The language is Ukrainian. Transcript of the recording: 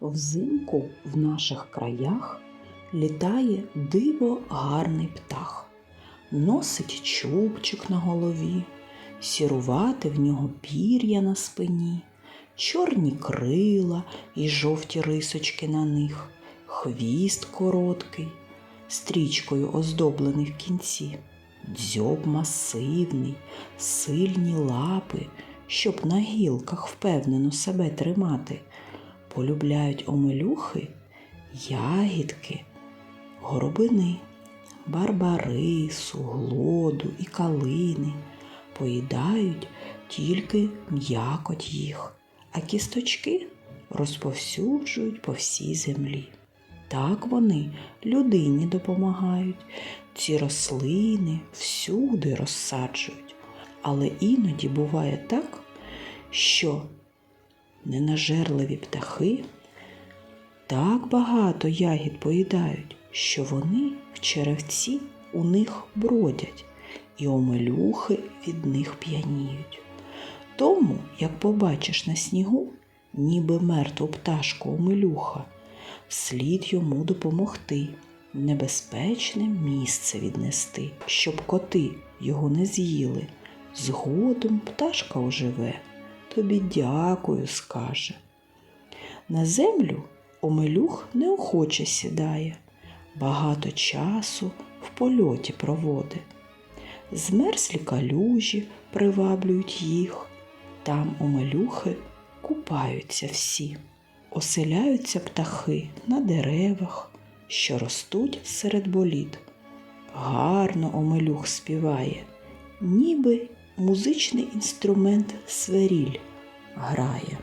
Взимку в наших краях літає диво гарний птах, носить чубчик на голові, сірувати в нього пір'я на спині, чорні крила і жовті рисочки на них, хвіст короткий, стрічкою оздоблений в кінці, дзьоб масивний, сильні лапи, щоб на гілках впевнено себе тримати. Полюбляють омелюхи, ягідки, горобини, барбарису, глоду і калини. Поїдають тільки м'якоть їх, а кісточки розповсюджують по всій землі. Так вони людині допомагають, ці рослини всюди розсаджують. Але іноді буває так, що ненажерливі птахи так багато ягід поїдають, що вони в черевці у них бродять, і омелюхи від них п'яніють. Тому, як побачиш на снігу, ніби мертву пташку омелюха, слід йому допомогти, небезпечне місце віднести, щоб коти його не з'їли. Згодом пташка оживе, тобі дякую, скаже. На землю омелюх неохоче сідає, багато часу в польоті проводить. Змерзлі калюжі приваблюють їх, там омелюхи купаються всі, оселяються птахи на деревах, що ростуть серед боліт. Гарно омелюх співає, ніби музичний інструмент свиріль грає.